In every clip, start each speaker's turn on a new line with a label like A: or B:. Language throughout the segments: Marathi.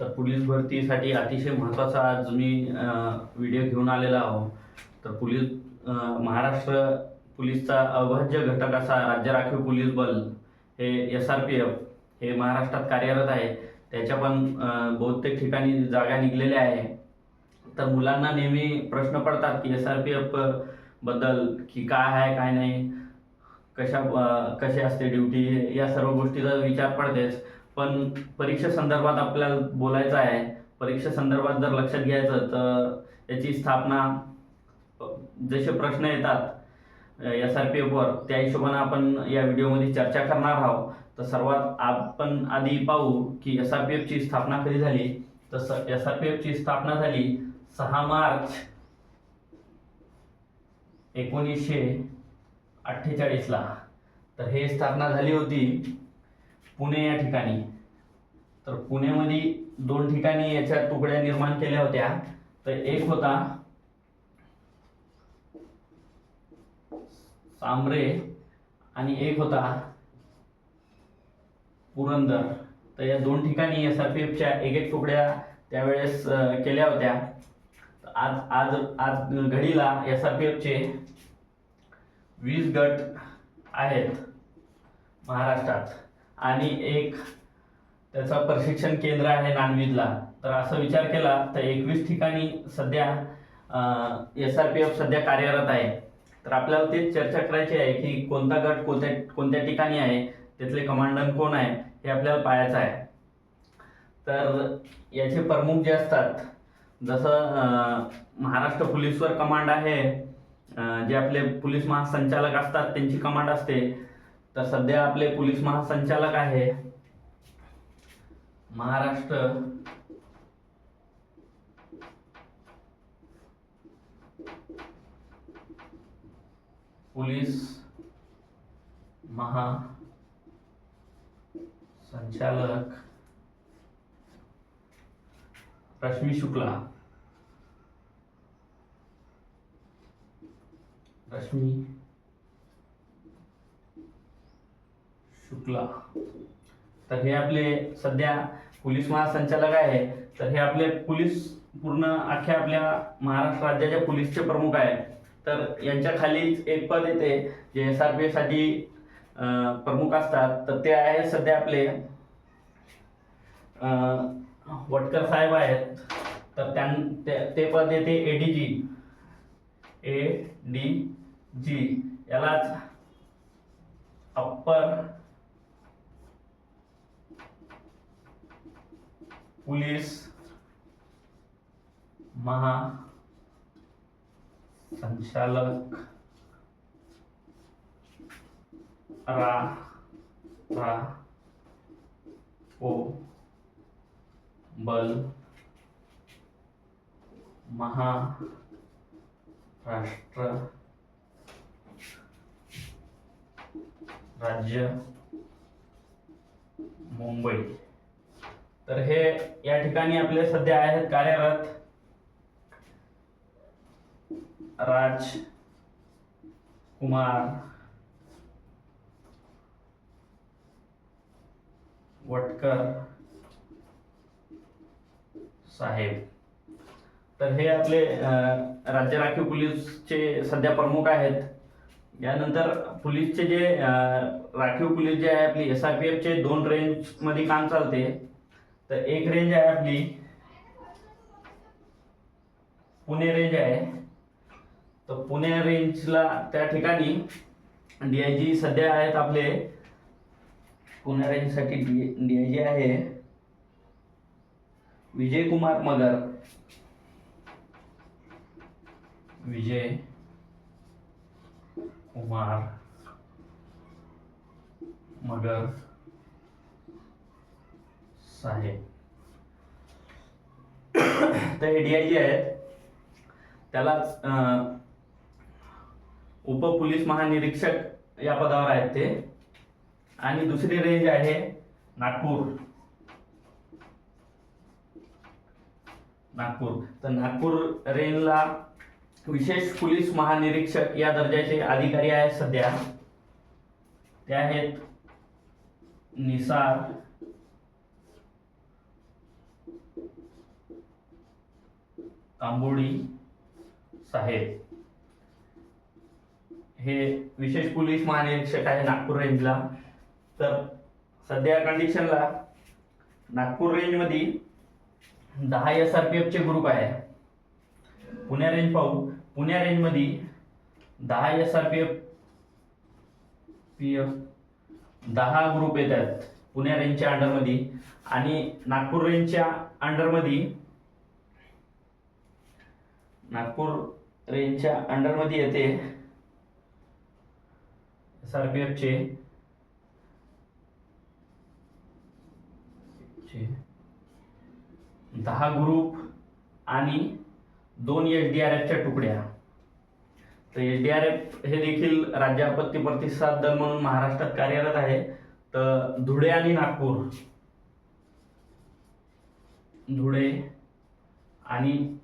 A: तर पोलीस भरतीसाठी अतिशय महत्त्वाचा आज मी व्हिडिओ घेऊन आलेला आहो तर पोलीस महाराष्ट्र पोलीसचा अविभाज्य घटक असा राज्य राखीव पोलीस बल हे एस आर पी एफ हे महाराष्ट्रात कार्यरत आहे. त्याच्या पण बहुतेक ठिकाणी जागा निघलेल्या आहे. तर मुलांना नेहमी प्रश्न पडतात की एस आर पी एफबद्दल की काय आहे काय नाही कशा कशी असते ड्युटी या सर्व गोष्टीचा विचार पडतेच. पण परीक्षा संदर्भात आपल्याला बोलायचं आहे. परीक्षा संदर्भात जर लक्षात घ्यायचं तर याची स्थापना जसे प्रश्न येतात एस आर पी एफवर त्या हिशोबाने आपण या व्हिडिओमध्ये चर्चा करणार आहोत. तर सर्वात आपण आधी पाहू की एस आर पी एफची स्थापना कधी झाली? तर स एस आर पी एफची स्थापना झाली सहा मार्च एकोणीसशे अठ्ठेचाळीसला. तर हे स्थापना झाली होती पुणे या ठिकाणी. तर पुण्यामध्ये दोन ठिकाणी याच्या तुकड्या निर्माण केल्या होत्या. तर एक होता सांबरे आणि एक होता पुरंदर. तर या दोन ठिकाणी एस आर पी एफच्या एक एक तुकड्या त्यावेळेस केल्या होत्या. आज आज आज घडीला एस आर पी एफचे वीस गट आहेत महाराष्ट्रात. आणि एक त्याचं प्रशिक्षण केंद्र आहे नांदवीतला तर असं विचार केला तर एकवीस ठिकाणी सध्या एस आर पी एफ सध्या कार्यरत आहे. तर आपल्याला ते चर्चा करायची आहे की कोणता गट कोणत्या कोणत्या ठिकाणी आहे तिथले कमांडंट कोण आहे हे आपल्याला पाहायचं आहे. तर याचे प्रमुख जे असतात जसं महाराष्ट्र पोलीसवर कमांड आहे जे आपले पोलीस महासंचालक असतात त्यांची कमांड असते. तर सध्या आपले पोलीस महासंचालक आहे. महाराष्ट्र. पोलीस महा संचालक रश्मी शुक्ला. रश्मी शुक्ला तर हे आपले सध्या पोलीस महासंचालक आहे. तर हे आपले पोलीस पूर्ण अख्ख्या आपल्या महाराष्ट्र राज्याच्या पोलीसचे प्रमुख आहे. तर यांच्या खालीच एक पद येते जे एस आर पी साठी प्रमुख असतात. तर ते आहे सध्या आपले वटकर साहेब आहेत. तर त्यां ते- ते पद येते A D G A D G यालाच अप्पर पुलिस महा संचालक रा रा ओ बल महाराष्ट्र राज्य मुंबई. तर हे या ठिकाणी आपले सध्या आहेत कार्यरत राज कुमार वटकर साहेब. तर हे आपले राज्य राखीव पोलीसचे सध्या प्रमुख आहेत. यानंतर पोलीसचे जे राखीव पोलीस जे आहे आपली एस आर पी एफचे दोन रेंजमध्ये काम चालते. तर एक रेंज आहे आपली. पुणे रेंज आहे. तर पुणे रेंजला त्या ठिकाणी डी आय जी सध्या आहेत आपले. पुणे रेंजसाठी डी डी आय जी आहे. विजय कुमार मगर. विजय कुमार मगर. साहेब तर ए डी आय जी आहेत. त्याला उप पोलीस महानिरीक्षक या पदावर आहेत ते. आणि दुसरी रेंज आहे नागपूर. नागपूर. तर नागपूर रेंजला विशेष पोलीस महानिरीक्षक या दर्जाचे अधिकारी आहेत सध्या. ते आहेत निसार तांबोडी साहेब. हे विशेष पोलीस महानिरीक्षक आहे नागपूर रेंजला. तर सध्या कंडिशनला नागपूर रेंजमध्ये दहा एस आर पी एफचे ग्रुप आहे. पुण्या रेंज पाहू. पुण्या रेंजमध्ये दहा S R P F P F दहा ग्रुप येतात. पुण्या रेंजच्या अंडरमध्ये आणि नागपूर रेंजच्या अंडरमध्ये नागपूर रेंजच्या अंडरमध्ये येते. एस आर पी एफचे दहा ग्रुप आणि दोन एच डी आर एफच्या तुकड्या. तर एच डी आर एफ हे देखील राज्य आपत्ती प्रतिसाद दल म्हणून महाराष्ट्रात कार्यरत आहे. तर धुळे आणि नागपूर. धुळे आणि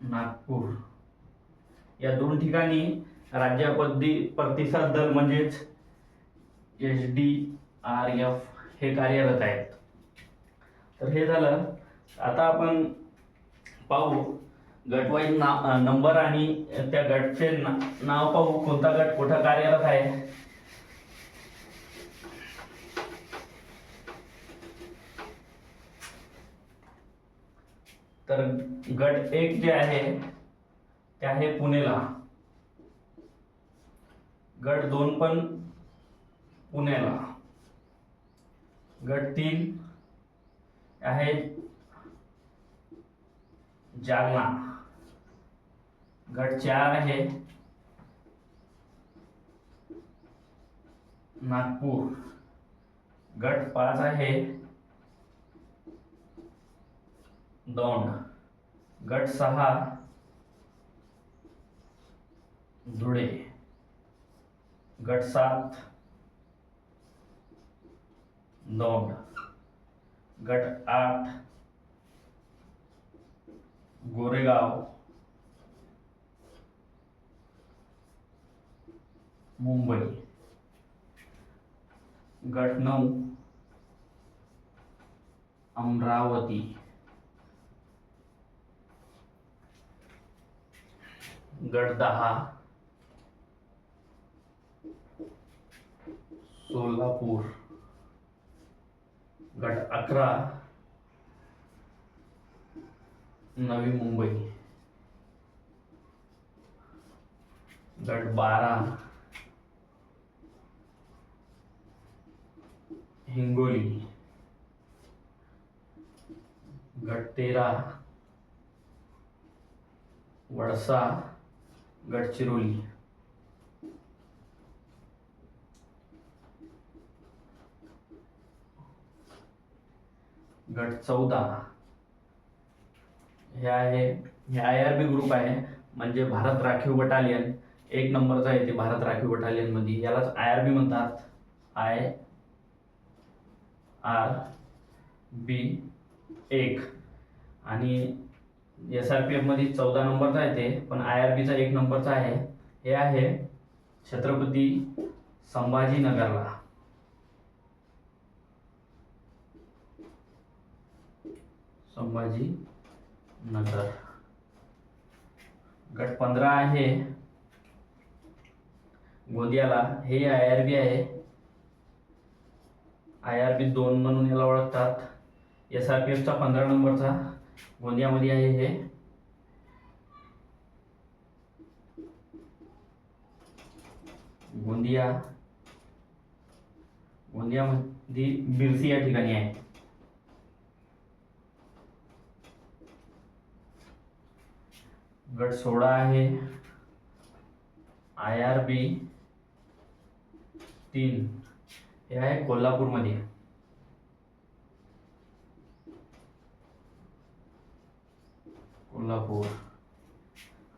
A: नागपूर. या दोन ठिकाणी राज्य प्रतिसाद दल म्हणजेच एच डी आर एफ हे कार्यरत आहेत. तर हे झालं. आता आपण पाहू गटवाईज ना नंबर आणि त्या गटचे ना- नाव पाहू. कोणता गट कुठं कार्यरत आहे? तर गट एक जे आहे ते आहे पुणेला. गट दोन पण पुण्याला. गट तीन आहे जालना. गट चार आहे नागपूर. गट पाच आहे दौंड गट सहा. धुळे. गट सात. दौंड गट आठ. गोरेगाव. मुंबई. गट नऊ. अमरावती. गट दहा. सोलापूर. गट अकरा. नवी मुंबई. गट बारा. हिंगोली. गट तेरा. वडसा. गडचिरोली. गट चौदा. हे आहे हे आय आर बी ग्रुप आहे म्हणजे भारत राखीव बटालियन. एक नंबरचा आहे ते भारत राखीव बटालियनमध्ये यालाच आय आर बी म्हणतात. आय आर बी एक. आणि एस आर पी एफमध्ये चौदा नंबरचा आहे ते पण आय आर बीचा एक नंबरचा आहे. हे आहे छत्रपती संभाजीनगरला. संभाजी नगर गट पंधरा आहे. गोंदियाला. हे आय आर बी आहे. आय आर बी दोन म्हणून याला ओळखतात. एस आर पी एफचा पंधरा नंबरचा गोंदियामध्ये आहे हे. गोंदिया. गोंदियामध्ये बिरसी या ठिकाणी आहे. गट सोळा आहे. आय आर बी तीन. हे आहे कोल्हापूरमध्ये. कोल्हापूर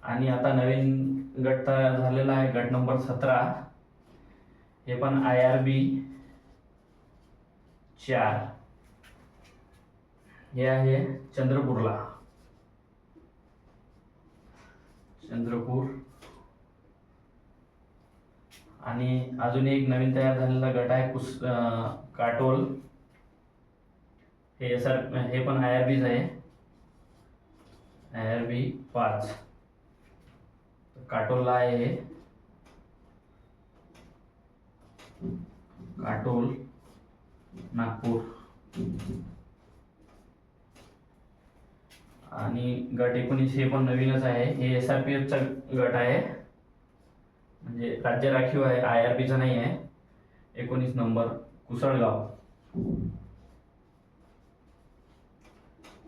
A: आणि आता नवीन गट तयार झालेला आहे गट नंबर सतरा. हे पण आय आर बी चार. हे आहे चंद्रपूरला. चंद्रपूर. आणि अजून एक नवीन तयार झालेला गट आहे कुस काटोल. हे सर हे पण आय आर बीच आहे. आय बी पाच काटोलला आहे हे. काटोल नागपूर. आणि गट एकोणीस हे पण नवीनच आहे. हे एस आर पी एफचा गट आहे. म्हणजे राज्य राखीव आहे. आय आर पीचा नाही आहे. एकोणीस नंबर कुसळगाव.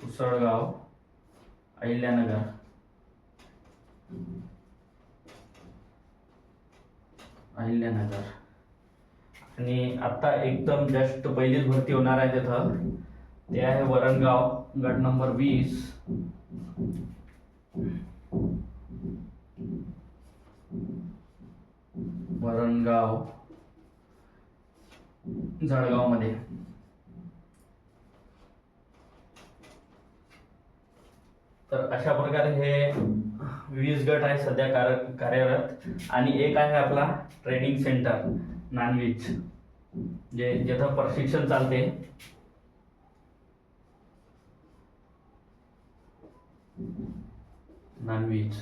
A: कुसळगाव. अहिल्यानगर. अहिल्यानगर. आणि आता एकदम जस्ट पहिलीच भरती होणार आहे तिथं. ते आहे वरणगाव गट नंबर वीस. वरणगाव जळगाव तर अशा प्रकारे हे वीस गट आहे सध्या कार- कार्यरत. आणि एक आहे आपला ट्रेनिंग सेंटर नॉनव्हेज जे जिथं प्रशिक्षण चालते. Non veg.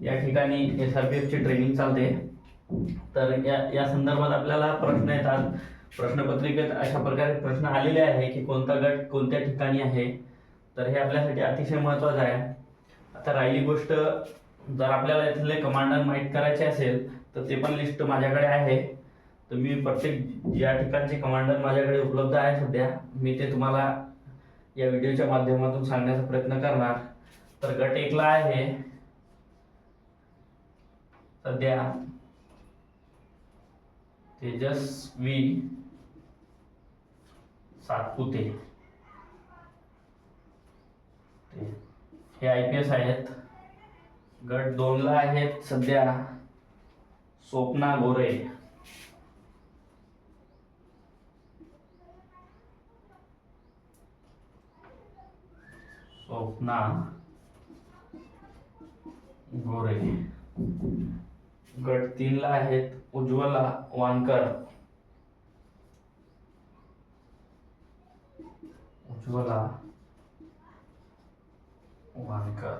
A: या ठिकाणी एस आर पी एफची ट्रेनिंग चालते. तर या या संदर्भात आपल्याला प्रश्न येतात. प्रश्नपत्रिकेत अशा प्रकारे प्रश्न आलेले आहे की कोणता गट कोणत्या ठिकाणी आहे? तर हे आपल्यासाठी अतिशय महत्त्वाचं आहे. आता राहिली गोष्ट जर आपल्याला इथले कमांडर माहीत करायचे असेल तर ते पण लिस्ट माझ्याकडे आहे. तर मी प्रत्येक ज्या ठिकाणचे कमांडर माझ्याकडे उपलब्ध आहे सध्या मी ते तुम्हाला या व्हिडिओच्या माध्यमातून सांगण्याचा प्रयत्न करणार. तर गट एकला आहे. सध्या तेजस्वी सातपुते. हे आय पी एस आहेत. गट दोनला आहेत सध्या. स्वप्ना गोरे स्वप्ना गोरे गट तीनला आहेत उज्ज्वला वानकर. उज्ज्वला वानकर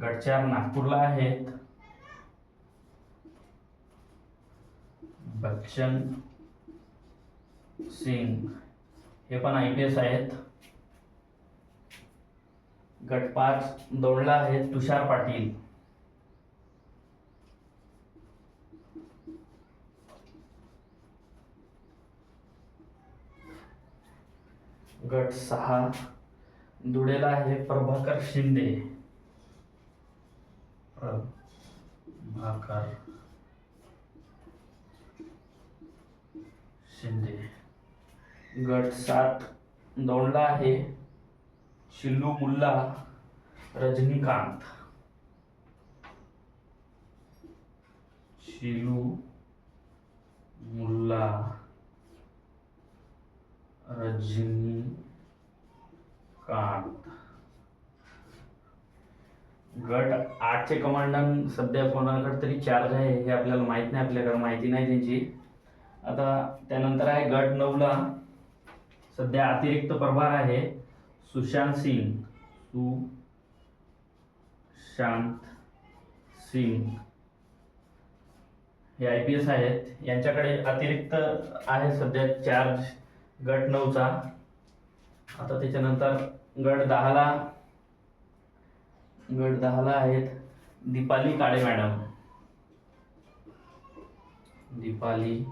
A: गडच्या नागपूरला आहेत. बच्चन सिंग. हे पण आय पी एस आहेत. गट पाच दौडला आहेत तुषार पाटील. गट सहा धुळेला आहे प्रभाकर शिंदे. प्रभाकर शिंदे. गट सात दौडला आहे शिल्लू मुल्ला रजनीकांत. शिलू मुल्ला कांत गट आठचे कमांडन सध्या कोणाकडे तरी चार्ज आहे हे आपल्याला माहीत नाही आपल्याकडे माहिती नाही त्यांची. आता त्यानंतर आहे गट नऊला. सध्या अतिरिक्त प्रभार आहे सुशांत सिंग. सुशांत सिंग. हे आय पी एस आहेत. यांच्याकडे अतिरिक्त आहे सध्या चार्ज गट नऊचा. आता त्याच्यानंतर गट दहाला. गट दहाला आहेत दीपाली काळे मॅडम. दीपाली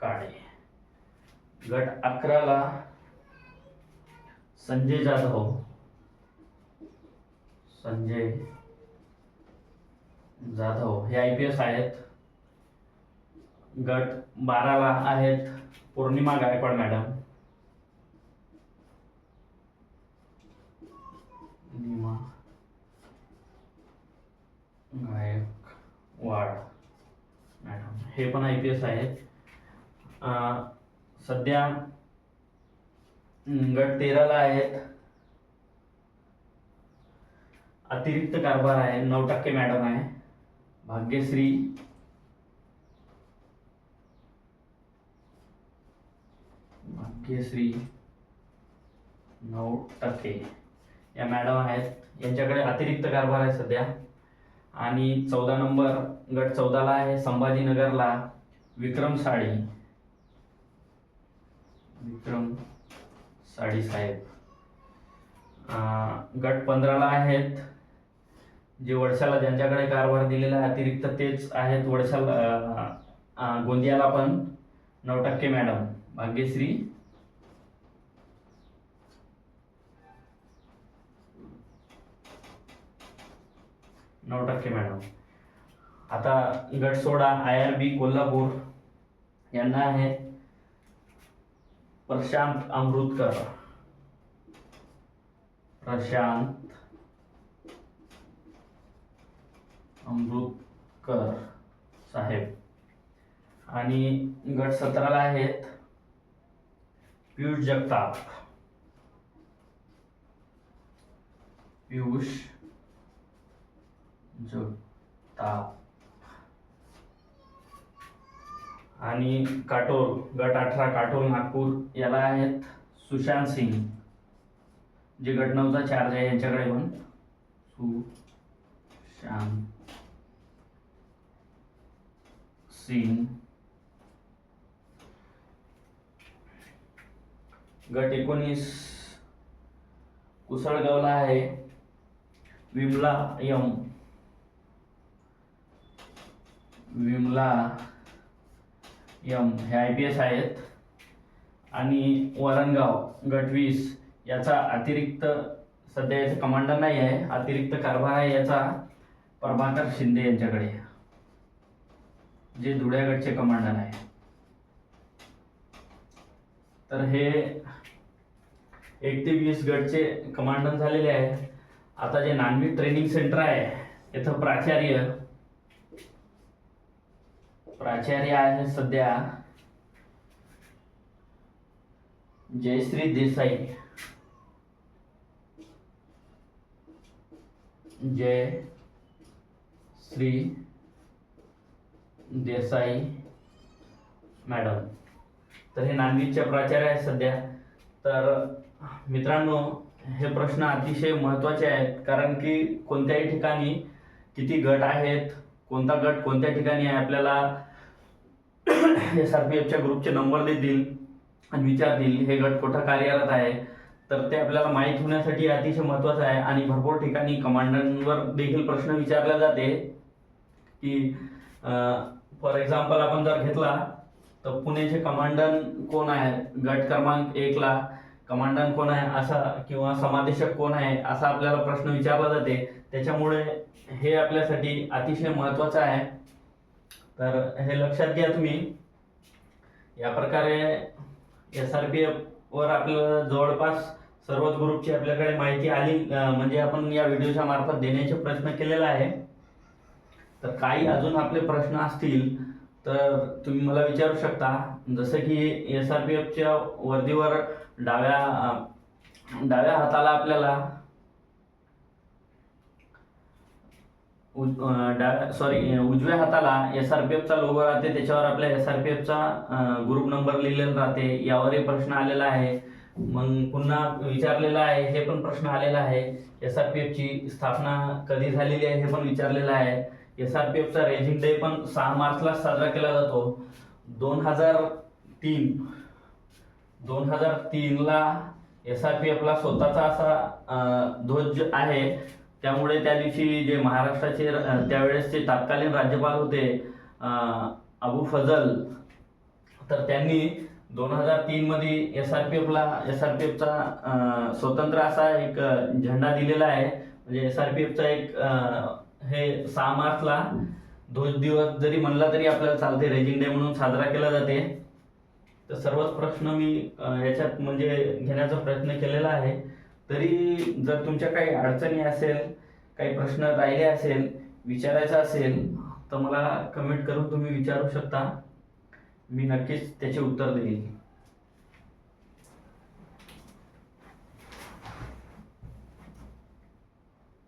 A: काळे. गट अकराला संजय जाधव. संजय जाधव हे आय पी एस आहेत. गट बाराला आहेत. पौर्णिमा गायकवाड मॅडम पौर्णिमा गायकवाड मॅडम हे पण आय पी एस आहेत सध्या गट तेराला आहेत. अतिरिक्त कारभार आहे. नऊ टक्के मॅडम आहे. भाग्यश्री. भाग्यश्री. नऊ टक्के. या मॅडम आहेत. यांच्याकडे अतिरिक्त कारभार आहे सध्या. आणि चौदा नंबर गट चौदाला आहे संभाजीनगरला विक्रम साडी विक्रम साडी साहेब. गट पंधराला आहेत. जे वडशाला ज्यांच्याकडे कारभार दिलेला आहे अतिरिक्त तेच आहेत वडशाला गोंदियाला पण. नऊ टक्के मॅडम. भाग्यश्री नऊ टक्के मॅडम आता गटसोडा आय आर बी कोल्हापूर यांना आहे प्रशांत अमृतकर. प्रशांत अमृतकर साहेब. आणि गट सतराला आहेत पियुष जगताप. पियुष जगताप आणि काटोल गट अठरा काटोल नागपूर. याला आहेत सुशांत सिंग. जे गट नऊचा चार्ज आहे यांच्याकडे पण. सुशांत सिंग. गट एकोणीस. कुसळगावला आहे. विमला यम. विमला यम हे आय पी एस आहेत. आणि वरणगाव गटवीस याचा अतिरिक्त सध्या याचा कमांडर नाही आहे. अतिरिक्त कारभार आहे याचा. प्रभाकर शिंदे यांच्याकडे. जे धुळ्यागडचे कमांडर आहे. तर हे एक ते वीस गटचे कमांडर झालेले आहे. आता जे नानवी ट्रेनिंग सेंटर आहे इथं प्राचार्य प्राचार्य आहे सध्या. जयश्री देसाई. जय श्री देसाई मॅडम. तर हे नांदवीच्या प्राचार्य आहेत सध्या. तर मित्रांनो हे प्रश्न अतिशय महत्त्वाचे आहेत. कारण की कोणत्याही ठिकाणी किती गट आहेत कोणता गट कोणत्या ठिकाणी आहे आपल्याला एस आर पी एफच्या ग्रुपचे नंबर देतील आणि विचारतील हे गट कुठं कार्यरत आहे? तर ते आपल्याला माहीत होण्यासाठी अतिशय महत्त्वाचं आहे आणि भरपूर ठिकाणी कमांडरांवर देखील प्रश्न विचारला जाते की फॉर एक्झाम्पल आपण जर घेतला तर पुण्याचे कमांडंट कोण आहे? गट क्रमांक एकला कमांडंट कोण आहे? असा किंवा समादेशक कोण आहे? असा आपल्याला प्रश्न विचारला जाते. त्याच्यामुळे हे आपल्यासाठी अतिशय महत्त्वाचं आहे. तर हे लक्षात घ्या तुम्ही. या प्रकारे एस आर पी वर आपल्याला जवळपास सर्वच ग्रुपची आपल्याकडे माहिती आली म्हणजे आपण या व्हिडिओच्या मार्फत देण्याचे प्रयत्न केलेला आहे. तर काही अजून आपले प्रश्न असतील तर तुम्ही मला विचारू शकता. जसं की एस आर पी एफच्या वर्दीवर डाव्या डाव्या हाताला आपल्याला सॉरी उजव्या हाताला एस आर पी एफचा लोगो राहते. त्याच्यावर आपल्या एस आर पी एफचा ग्रुप नंबर लिहिलेला राहते. यावरही प्रश्न आलेला आहे. मग पुन्हा विचारलेला आहे. हे पण प्रश्न आलेला आहे. एस आर पी एफची स्थापना कधी झालेली आहे हे पण विचारलेलं आहे. एस आर पी एफचा रेझिंग डे पण सहा मार्चला साजरा केला जातो. दोन हजार तीन दोन हजार तीनला एस आर पी एफला स्वतःचा असा ध्वज आहे. त्यामुळे त्या दिवशी जे महाराष्ट्राचे त्यावेळेसचे तत्कालीन राज्यपाल होते अबू फजल तर त्यांनी दोन हजार तीनमध्ये एस आर पी एफला एस आर पी एफचा स्वतंत्र असा एक झेंडा दिलेला आहे. म्हणजे एस आर पी एफचा एक हे सहा मार्चला दोन दिवस जरी म्हणला तरी आपल्याला चालते. रेजिंग डे म्हणून साजरा केला जाते. तर सर्वच प्रश्न मी याच्यात म्हणजे घेण्याचा प्रयत्न केलेला आहे. तरी जर तुमच्या काही अडचणी असेल काही प्रश्न राहिले असेल विचारायचा असेल तर मला कमेंट करून तुम्ही विचारू शकता. मी नक्कीच त्याचे उत्तर देईल.